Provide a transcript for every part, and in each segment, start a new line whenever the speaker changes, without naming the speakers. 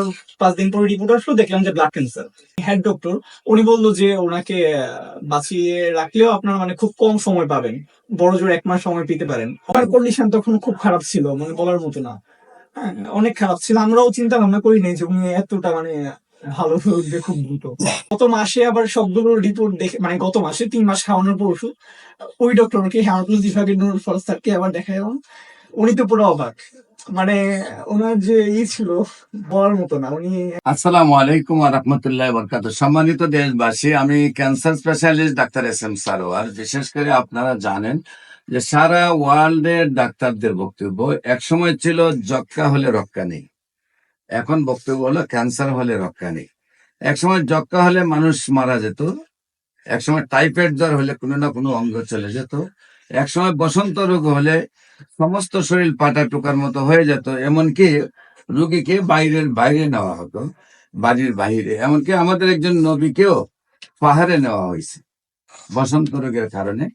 চার পাঁচ দিন পরে রিপোর্ট আসলো দেখলাম যে ব্লাড ক্যান্সার হেড ডক্টর উনি বলল যে ওনাকে বাঁচিয়ে রাখলেও আপনারা মানে খুব কম সময় পাবেন। বড় জোর এক মাস সময় পেতে পারেন। আমার কন্ডিশন তখন খুব খারাপ ছিল মানে বলার মতো না। হ্যাঁ, অনেক খারাপ ছিল। আমরাও চিন্তা ভাবনা করি নাই যে উনি এতটা মানে ভালো উঠবে খুব দ্রুত। গত মাসে আবার সবগুলো রিপোর্ট দেখে মানে গত মাসে তিন মাস খাওয়ানোর পর ওষুধ ওই ডক্টরকে হেমাটোলজি বিভাগের নুরুল ফরজ স্যারকে আবার দেখালাম উনি তো পুরো অবাক। মানে ওনার যে ই ছিল, বলার মতো না, উনি
আসসালামু আলাইকুম সম্মানিত দেশবাসী, আমি cancer specialist doctor S M Sarwar বিশেষ করে আপনারা জানেন যে সারা ওয়ার্ল্ডের ডাক্তারদের বক্তব্য একসময় ছিল যক্কা হলে রক্ষা নেই, এখন বক্তব্য হলো ক্যান্সার হলে রক্ষা নেই। একসময় যক্কা হলে মানুষ মারা যেত, একসময় টাইফয়েড জ্বর হলে কোনো না কোনো অঙ্গ চলে যেত একসময় বসন্ত রোগ হলে সমস্ত শরীর পাটা টোকার মতো হয়ে যেত, এমনকি রুগীকে বাইরের, বাইরে নেওয়া হতো, বাড়ির বাইরে এমনকি আমাদের একজন নবীকেও পাহাড়ে নেওয়া হয়েছে বসন্ত রোগের কারণে।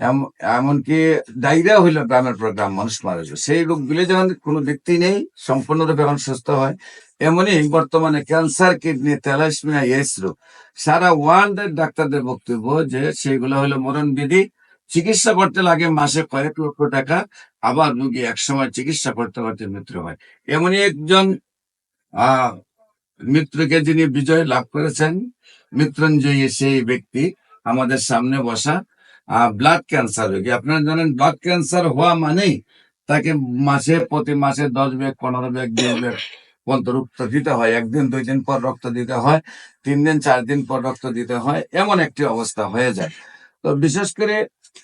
এম- এমনকি ডায়রিয়া হইল গ্রামের পর গ্রাম, মানুষ মারা যায় সেই রোগগুলি যখন কোনো ব্যক্তি নেই, সম্পূর্ণরূপে এখন সুস্থ হয়, এমনই বর্তমানে ক্যান্সার, কিডনি তেলাসমিয়া এস রোগ সারা ওয়ার্ল্ডের ডাক্তারদের বক্তব্য যে সেগুলো হলো মরণ বিধি চিকিৎসা করতে লাগে মাসে কয়েক লক্ষ টাকা, আবার রুগী একসময় চিকিৎসা করতে করতে মৃত্যু হয়। এমনই একজন আহ মৃত্যুকে যিনি বিজয় লাভ করেছেন, মৃত্যুঞ্জয়ী সেই ব্যক্তি আমাদের সামনে বসা ব্লাড ক্যান্সার রোগী। আপনারা জানেন ব্লাড ক্যান্সার হওয়া মানেই তাকে মাসে, প্রতি মাসে দশ ব্যাগ, পনেরো ব্যাগ, বিশ ব্যাগ পর্যন্ত রক্ত দিতে হয়। একদিন, দুই দিন পর রক্ত দিতে হয়, তিন দিন, চার দিন পর রক্ত দিতে হয়, এমন একটি অবস্থা হয়ে যায়। তো বিশেষ করে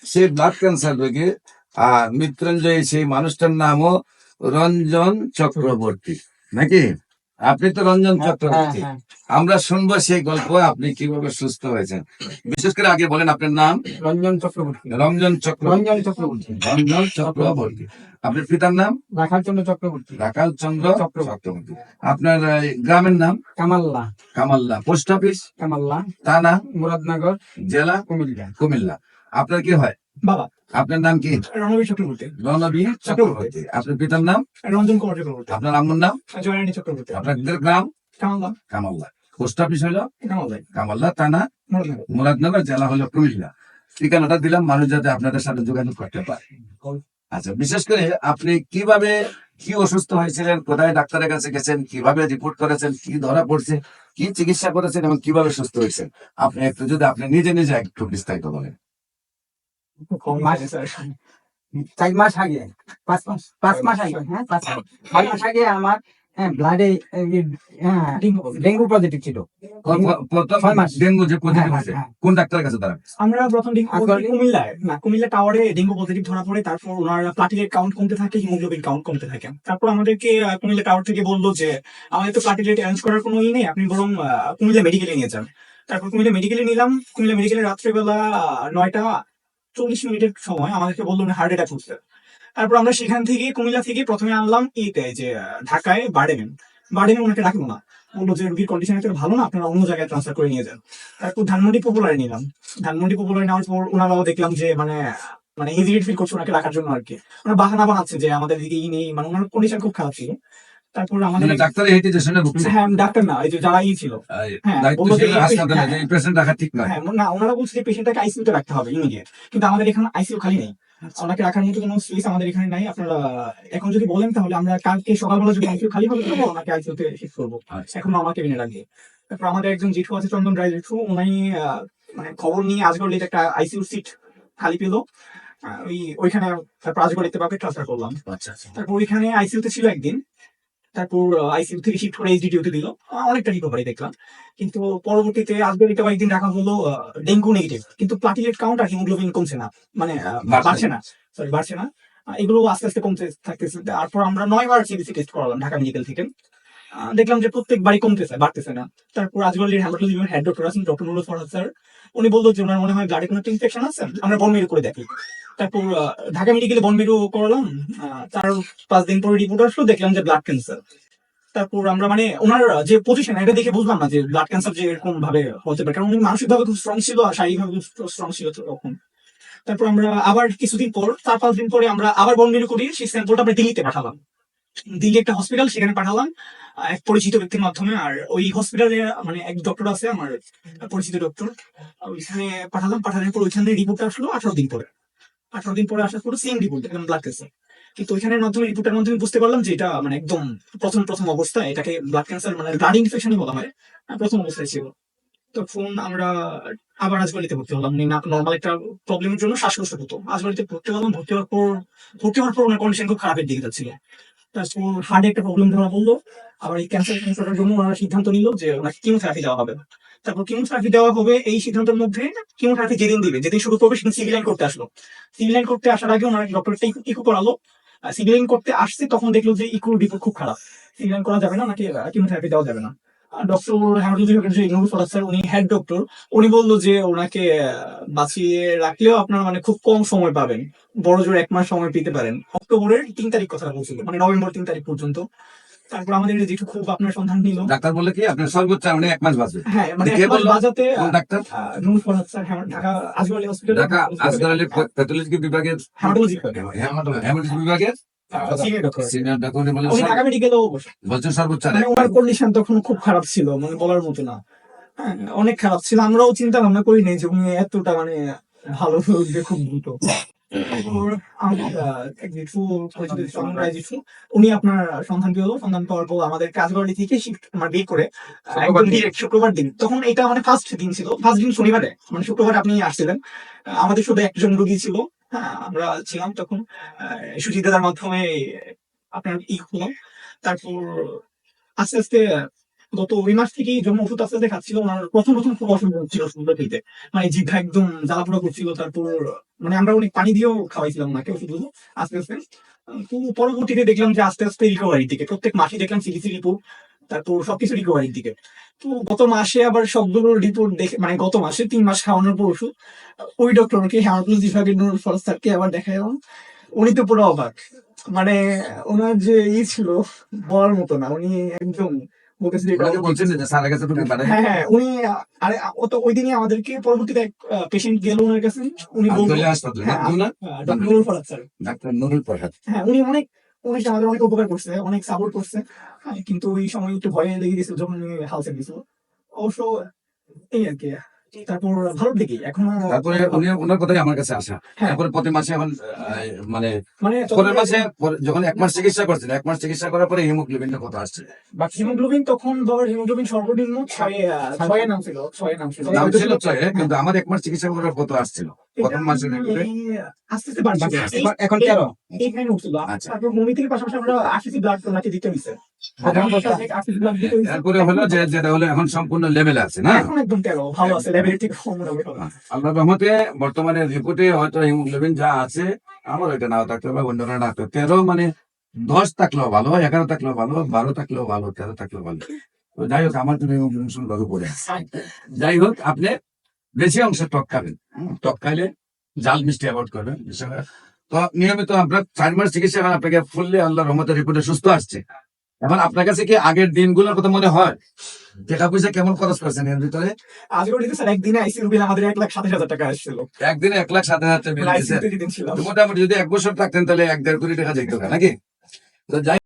সেই ব্লাড ক্যান্সার রোগী আহ মৃত্যুঞ্জয়ী সেই মানুষটার নামও রঞ্জন চক্রবর্তী। নাকি? আপনি তো রঞ্জন চক্রবর্তী। আমরা শুনব সেই গল্প আপনি কীভাবে সুস্থ হয়েছেন। বিশেষ করে আগে বলেন আপনার নাম।
রঞ্জন চক্রবর্তী।
রঞ্জন চক্রবর্তী
রঞ্জন চক্রবর্তী।
রঞ্জন চক্রবর্তী। আপনার পিতার নাম?
রাখাল চন্দ্র চক্রবর্তী।
রাকাল চন্দ্র।
চক্রবর্তী।
আপনার গ্রামের নাম?
কামাল্লা।
কামাল্লা। Post office?
কামাল্লা।
থানা?
মুরাদনগর।
জেলা?
কুমিল্লা।
কুমিল্লা। আপনার কি হয়?
বাবা।
আপনার নাম কি?
রণবীর চক্রবর্তী।
রণবী চক্রবর্তী। আপনার পিতার নাম?
রঞ্জন কুমার চক্রবর্তী।
আপনার আম্মুর নাম?
জয়রানী চক্রবর্তী।
আপনাদের গ্রাম?
কামাল্লা
কামাল্লা পোস্ট অফিস হলো?
কামাল্লাই
কামাল্লা থানা?
মুরাদনগর।
জেলা হলো কুমিল্লা। ঠিকানাটা দিলাম মানুষ যাতে আপনাদের সাথে যোগাযোগ করতে পারে। আচ্ছা বিশেষ করে আপনি কীভাবে কি অসুস্থ হয়েছিলেন কোথায় ডাক্তারের কাছে গেছেন কীভাবে রিপোর্ট করেছেন কি ধরা পড়ছে কি চিকিৎসা করেছেন এবং কীভাবে সুস্থ হয়েছেন? আপনি একটু যদি আপনি নিজে নিজে একটু বিস্তারিত বলেন।
মাস- চার মাস আগে পাঁচ মাস পাঁচ মাস আগে হ্যাঁ পাঁচ মাস আগে আমার হ্যাঁ ব্লাডে হ্যাঁ
ডেঙ্গু
পজিটিভ ছিল।
প- প- প্রথম
ছয় মাস।
ডেঙ্গু যে পজিটিভ হয়েছে। কোন ডাক্তারের কাছে তারা?
আমরা প্রথম ডেঙ্গু কুমিল্লায় না কুমিল্লা টাওয়ারে ডেঙ্গু পজিটিভ ধরা পড়ে তারপর ওনার প্লাটিলেট কাউন্ট কমতে থাকে হিমোগ্লোবিন কাউন্ট কমতে থাকে। তারপর আমাদেরকে আহ, কুমিল্লা টাওয়ার থেকে বলল যে আমাদের তো প্লাটিলেট অ্যারেঞ্জ করার কোনো ই নেই আপনি বরং কুমিল্লা মেডিকেলে নিয়ে যান। তারপর কুমিল্লা মেডিকেলে নিলাম। কুমিল্লা মেডিকেলে রাত্রেবেলা নয়টা চল্লিশ মিনিটের সময় আমাদেরকে বলল উনি হার্ট অ্যাটাক হচ্ছে তারপর আমরা সেখান থেকে, কুমিল্লা থেকে প্রথমে আনলাম ইতে যে ঢাকায় বার্ডেমেন। বার্ডেমেন ওনাকে রাখব না। বলল যে, রুগীর কন্ডিশন এত ভালো না, আপনারা অন্য জায়গায় ট্রান্সফার করে নিয়ে যান। তারপর ধানমন্ডি পপুলারে নিলাম। ধানমন্ডি পপুলারে নেওয়ার পর ওনারাও দেখলাম যে মানে মানে হেজিটেট ফিল করছে ওনাকে রাখার জন্য আর কি। ওনার বাহানা বানাচ্ছে যে, আমাদের দিকে ই নেই। মানে ওনার কন্ডিশন খুব খারাপ ছিল। তারপর আমাদের
ডাক্তারের হেঁটে যে শুনে ভুগছে?
হ্যাঁ ডাক্তার না এই যে যারা ই ছিল। হ্যাঁ,
হাসপাতালে যে। পেশেন্ট রাখা ঠিক নয়।
হ্যাঁ না ওনারা বলছে যে পেশেন্টটাকে আইসিইউতে রাখতে হবে ইমিডিয়েট কিন্তু আমাদের এখানে আইসিইউ খালি নেই। ওনাকে রাখার মতো কোনো স্পেস আমাদের এখানে নাই। আপনারা এখন যদি বলেন তাহলে আমরা কালকে সকালবেলা যদি আইসিইউ খালি হবে তাহলে ওনাকে আইসিইউতে শিফট করব।
আচ্ছা।
এখন আমার কেবিনে রাখবে তারপর আমাদের একজন জেঠু আছে চন্দন রায় জেঠু। উনি মানে খবর নিয়ে আজগর একটা আইসিইউ সিট খালি পেল। ওই ওইখানে তারপর আজগর লিখতে পাবে ট্রান্সফার করলাম।
আচ্ছা আচ্ছা।
তারপর ওইখানে আইসিইউতে ছিল একদিন। তারপর আইসিউ থেকে শিফট করে এইচডিটিউতে দিল। অনেকটা রিকভারি দেখলাম। কিন্তু পরবর্তীতে আজগরিতে কয়েকদিন রাখা হলো ডেঙ্গু নেগেটিভ কিন্তু প্লাটিলেট কাউন্ট আর হিমোগ্লোবিন কমছে না। মানে
বাড়ছে
না। সরি বাড়ছে না। এগুলো আস্তে আস্তে কমতে থাকতেছে। তারপর আমরা নয়বার সিবিসি টেস্ট করালাম ঢাকা মেডিকেল থেকে। দেখলাম যে প্রত্যেকবারই কমতেছে, বাড়তেছে না। তারপর আজগলির হ্যামাটোলজি হেড ডক্টর আছেন ডক্টর নুরুল ফরহাদ স্যার। উনি বলল যে ওনার মনে হয় গাড়ি কোনো ইনফেকশন আছে, আমরা বন করে দেখি। তারপর ঢাকা মেডিকেলে বন করালাম চার পাঁচ দিন পরে রিপোর্ট আসলো, দেখলাম যে ব্লাড ক্যান্সার তারপর আমরা মানে ওনার যে পজিশন এটা দেখে বুঝলাম না যে ব্লাড ক্যান্সার যে এরকম ভাবে হতে পারে। কারণ উনি মানসিক ভাবে খুব স্ট্রং ছিল আর শারীরিক ভাবে খুব স্ট্রং ছিল তখন। তারপর আমরা আবার কিছুদিন পর, চার পাঁচ দিন পরে আমরা আবার বন করি, সেই স্যাম্পলটা আমরা দিল্লিতে পাঠালাম। দিল্লি একটা হসপিটাল সেখানে পাঠালাম এক পরিচিত ব্যক্তির মাধ্যমে। আর ওই হসপিটালে মানে এক ডক্টর আছে আমার, পরিচিত ডক্টর ওইখানে পাঠালাম, পাঠানোর পর ওইখান রিপোর্ট আসলো আঠারো দিন পরে। আঠারো দিন পরে আসার পর সেম রিপোর্ট একদম ব্লাড ক্যান্সার কিন্তু ওইখানের মাধ্যমে রিপোর্টের মাধ্যমে বুঝতে পারলাম যে এটা মানে একদম প্রথম প্রথম অবস্থা। এটাকে ব্লাড ক্যান্সার মানে ব্লাড ইনফেকশনই বলা হয়। প্রথম অবস্থায় ছিল। তখন আমরা আবার আজবাড়িতে ভর্তি হলাম। মানে নর্মাল একটা প্রবলেমের জন্য শ্বাসকষ্ট হতো। আজবাড়িতে ভর্তি হলাম, ভর্তি হওয়ার পর, ভর্তি হওয়ার পর ওনার কন্ডিশন খুব খারাপের দিকে যাচ্ছিল। তারপর হার্টে একটা প্রবলেম ধরা পড়ল আবার এই ক্যান্সার ক্যান্সারের জন্য ওনারা সিদ্ধান্ত নিল যে ওনাকে কিমোথেরাপি দেওয়া হবে। তারপর কিমোথেরাপি দেওয়া হবে এই সিদ্ধান্তের মধ্যে কিমোথেরাপি যেদিন দিবে, যেদিন শুরু করবে সেদিন সিভিলাইন করতে আসলো। সিভিলাইন করতে আসার আগে ওনার ডক্টরটা ইকো করালো। সিভিলাইন করতে আসছে তখন দেখল যে ইকোর রিপোর্ট খুব খারাপ। সিভিলাইন করা যাবে না নাকি কিমোথেরাপি দেওয়া যাবে না। ডক্টর হ্যামাটোলজি যে ইনোভেট স্যার উনি হেড ডক্টর উনি বলল যে ওনাকে বাঁচিয়ে রাখলেও আপনার মানে খুব কম সময় পাবেন। বড় জোর এক মাস সময় পেতে পারেন। অক্টোবরের তিন তারিখ কথা বলছিল মানে নভেম্বর তিন তারিখ পর্যন্ত। তারপর আমাদের যেটু খুব আপনার সন্ধান নিল।
ডাক্তার বলে কি আপনার সর্বোচ্চ মানে এক মাস বাঁচবে।
হ্যাঁ মানে
কে
এক মাস
বলল? ডাক্তার?
স্যার হ্যাঁ, ঢাকা আজগর হসপিটাল
ঢাকা আসগার আলী প্যাথোলজি বিভাগের হেমাটোলজি বিভাগের আর
মানে
এক
ওনার
মাস।
কন্ডিশন তখন খুব খারাপ ছিল মানে বলার মতো না। হ্যাঁ, অনেক খারাপ ছিল। আমরাও চিন্তা ভাবনা করি নাই যে উনি এতটা মানে ভালো হয়ে খুব দ্রুত। জেঠু, উনি আপনার সন্ধান পেল সন্ধান পাওয়ার পর আমাদের কাজবাড়ি থেকে শিফট আমার বের করে একদম ডিরেক্ট শুক্রবার দিন। তখন এটা মানে ফার্স্ট দিন ছিল। ফার্স্ট দিন শনিবারে মানে শুক্রবার আপনি আসছিলেন। আমাদের শুধু একজন রোগী ছিল। হ্যাঁ আমরা ছিলাম তখন দাদার মাধ্যমে আপনার ই হলাম তারপর আস্তে আস্তে গত ওই মাস থেকেই জন্ম ওষুধ আস্তে আস্তে খাচ্ছিল। ওনার প্রথম প্রথম খুব অসুবিধা হচ্ছিল ওষুধটা খেতে। মানে জিভা একদম জ্বালা জ্বালাপোড়া করছিল। তারপর মানে আমরা অনেক পানি দিয়েও খাওয়াইছিলাম ওনাকে ওষুধগুলো আস্তে আস্তে। পরবর্তীতে দেখলাম যে আস্তে আস্তে রিকভারির দিকে। প্রত্যেক মাসে দেখলাম সিরিসি রিপোর্ট তারপর সবকিছু রিকভারির দিকে। তো গত মাসে আবার সবগুলোর রিপোর্ট দেখে মানে গত মাসে তিন মাস খাওয়ানোর পর ওষুধ ওই ডক্টরকে হ্যামাটোলজি বিভাগের নুর ফরজ স্যারকে আবার দেখালাম উনি তো পুরো অবাক। মানে ওনার যে ই ছিল বলার মতো না উনি একদম হ্যাঁ হ্যাঁ উনি আরে ও তো ওই দিনই আমাদেরকে পরবর্তীতে এক পেশেন্ট গেল ওনার কাছে। উনি হ্যাঁ, নুরুল স্যার
ডাক্তার নুরুল
হ্যাঁ উনি অনেক আমাদের অনেক উপকার করছে অনেক সাপোর্ট করছে। হ্যাঁ, কিন্তু ওই সময় একটু ভয়ে লেগে গেছিল যখন হাল ছেড়ে দিয়েছিল। অবশ্য এই আর কি। তারপর ভালো দিকে এখন
তারপরে উনি ওনার কথাই আমার কাছে আসা।
হ্যাঁ।
তারপরে প্রতি মাসে এখন মানে
মানে
পরের মাসে যখন এক মাস চিকিৎসা করছেন এক মাস চিকিৎসা করার পরে হিমোগ্লোবিনটা কত আসছে?
বা হিমোগ্লোবিন তখন বাবার হিমোগ্লোবিন সর্বনিম্ন ছয়ে আহ, ছয়ে নাম ছিল ছয়ে নাম ছিল।
দাম ছিল ছয় কিন্তু আমার এক মাস চিকিৎসা করার কত আসছিল? প্রথম মাসে রেগুলার
আস্তে আস্তে বাড়ছে
এখন- এখন তেরো?
উঠছিল
আচ্ছা।
তারপর মমি থেকে পাশাপাশি আমরা আশিসি ব্লাড ওনাকে দিতে হয়েছে আশিসি ব্লাড দিতে হয়েছে
এরপরে হলো যে যেটা হলো এখন সম্পূর্ণ লেভেলে আছে না?
এখন একদম তেরো ভালো আছে লেভেল থেকে মোটামুটি
আল্লাহ রহমতে বর্তমানে রিপোর্টে হয়তো হিমোগ্লোবিন যা আছে আমার ওইটা নাও থাকতে হবে অন্যরা না তেরো মানে দশ থাকলেও ভালো এগারো থাকলেও ভালো বারো থাকলেও ভালো তেরো থাকলেও ভালো। যাই হোক আমার জন্য হিমোগ্লোবিন পড়ে যাই হোক আপনি বেশি অংশ টক খাবেন। টক খাইলে জাল মিষ্টি অ্যাভয়েড করবেন তো নিয়মিত আপনার চার মাস চিকিৎসা আপনাকে ফুললি আল্লাহ রহমতের রিপোর্টে সুস্থ আসছে। এখন আপনার কাছে কি আগের দিনগুলোর কথা মনে হয়? টাকা পয়সা কেমন খরচ করছেন এর ভিতরে?
আজকে দিতে স্যার একদিনে আমাদের এক লাখ সাতাশ হাজার টাকা আসছিল।
একদিনে এক লাখ সাত হাজার টাকা তো মোটামুটি যদি এক বছর থাকতেন তাহলে এক দেড় কোটি টাকা যেত নাকি? তো যাই